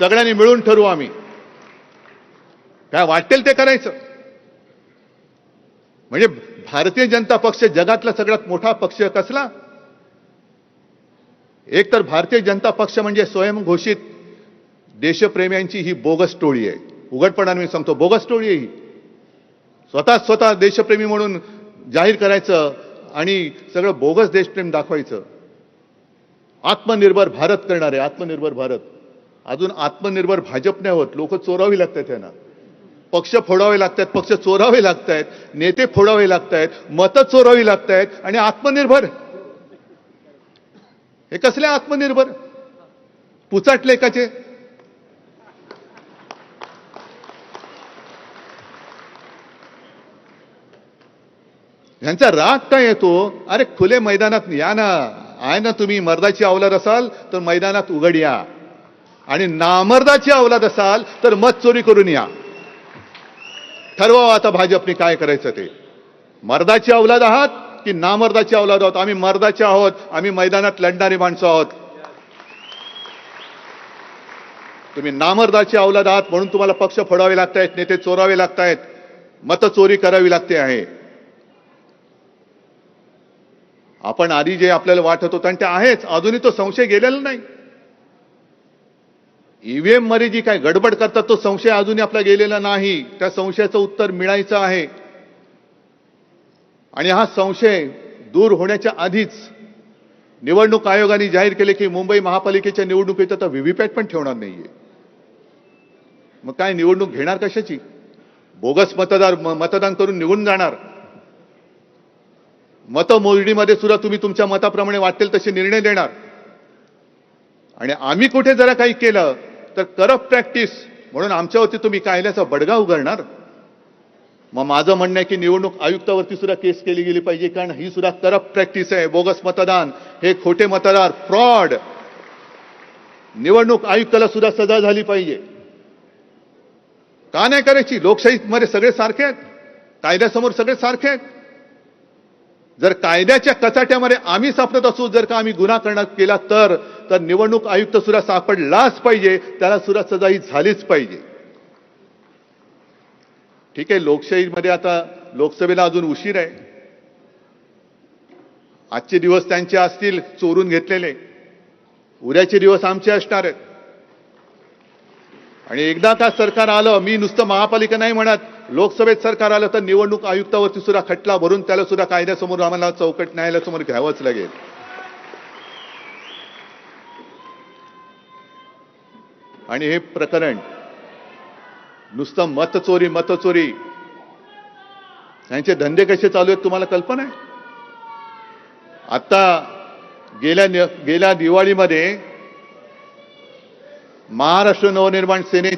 सगळ्यांनी मिळून ठरवू आम्ही. काय वाटेल ते करायचं. म्हणजे भारतीय जनता पक्ष जगातला सगळ्यात मोठा पक्ष कसला? एक तर भारतीय जनता पक्ष म्हणजे स्वयंघोषित देशप्रेम्यांची ही बोगस टोळी आहे. उघडपणाने मी सांगतो बोगस टोळी आहे ही. स्वतः स्वतः देशप्रेमी म्हणून जाहीर करायचं आणि सगळं बोगस देशप्रेम दाखवायचं. आत्मनिर्भर भारत करणारे आत्मनिर्भर भारत. अजून आत्मनिर्भर भाजप नाही होत. लोक चोरावी लागतात त्यांना पक्ष फोडावे लागतात पक्ष चोरावे लागतायत नेते फोडावे लागतायत मतं चोरावी लागतायत आणि आत्मनिर्भर. हे कसले आत्मनिर्भर? पुचाटले काचे ह्यांचा राग काय येतो? अरे खुले मैदानात या ना. आहे ना तुम्ही मर्दाची आवलत असाल तर मैदानात उघड या. आणि नामर्दाची अवलाद असाल तर मत चोरी करून या. ठरवा आता भाजपने काय करायचं ते. मर्दाची अवलाद आहात की नामर्दाची अवलाद आहोत? आम्ही मर्दाचे आहोत आम्ही मैदानात लढणारी माणसं आहोत. तुम्ही नामर्दाची अवलाद आहात म्हणून तुम्हाला पक्ष फोडावे लागतायत नेते चोरावे लागतायत. मत चोरी करावी लागते आहे. आपण आधी जे आपल्याला वाटत होतं आणि ते आहेच अजूनही तो संशय गेलेला नाही. ईव्हीएममध्ये जी काय गडबड करतात तो संशय अजूनही आपला गेलेला नाही. त्या संशयाचं उत्तर मिळायचं आहे. आणि हा संशय दूर होण्याच्या आधीच निवडणूक आयोगाने जाहीर केले की मुंबई महापालिकेच्या निवडणुकीत आता व्हीव्हीपॅट पण ठेवणार नाहीये. मग काय निवडणूक घेणार कशाची? बोगस मतदार मतदान करून निघून जाणार. मतमोजणीमध्ये सुद्धा तुम्ही तुमच्या मताप्रमाणे वाटेल तसे निर्णय देणार. आणि आम्ही कुठे जरा काही केलं तर करप्ट प्रॅक्टिस. म्हणून आमच्यावरती तुम्ही कायद्याचा बडगा उघडणार. मग माझं म्हणणं आहे की निवडणूक आयुक्तावरती सुद्धा केस केली गेली पाहिजे कारण ही सुद्धा करप्ट प्रॅक्टिस आहे. बोगस मतदान हे खोटे मतदार फ्रॉड. निवडणूक आयुक्ताला सुद्धा सजा झाली पाहिजे. का नाही करायची? लोकशाहीमध्ये सगळे सारखे आहेत. कायद्यासमोर सगळे सारखे आहेत. जर कायद्याच्या कचाट्यामध्ये आम्ही सापडत असू जर का आम्ही गुन्हा करण्यात केला तर तर निवडणूक आयुक्त सुद्धा सापडलाच पाहिजे त्याला सुद्धा सजा ही झालीच पाहिजे. ठीक आहे लोकशाहीमध्ये आता लोकसभेला अजून उशीर आहे. आजचे दिवस त्यांचे असतील चोरून घेतलेले. उद्याचे दिवस आमचे असणार आहेत. आणि एकदा का सरकार आलं मी नुसतं महापालिका नाही म्हणत लोकसभेत सरकार आलं तर निवडणूक आयुक्तावरती सुद्धा खटला भरून त्याला सुद्धा कायद्यासमोर आम्हाला चौकट न्यायालयासमोर घ्यावंच लागेल. आणि हे प्रकरण नुसतं मतचोरी मतचोरी. यांचे धंदे कसे चालू आहेत तुम्हाला कल्पना आहे? आता गेल्या गेल्या दिवाळीमध्ये महाराष्ट्र नवनिर्माण सेनेचे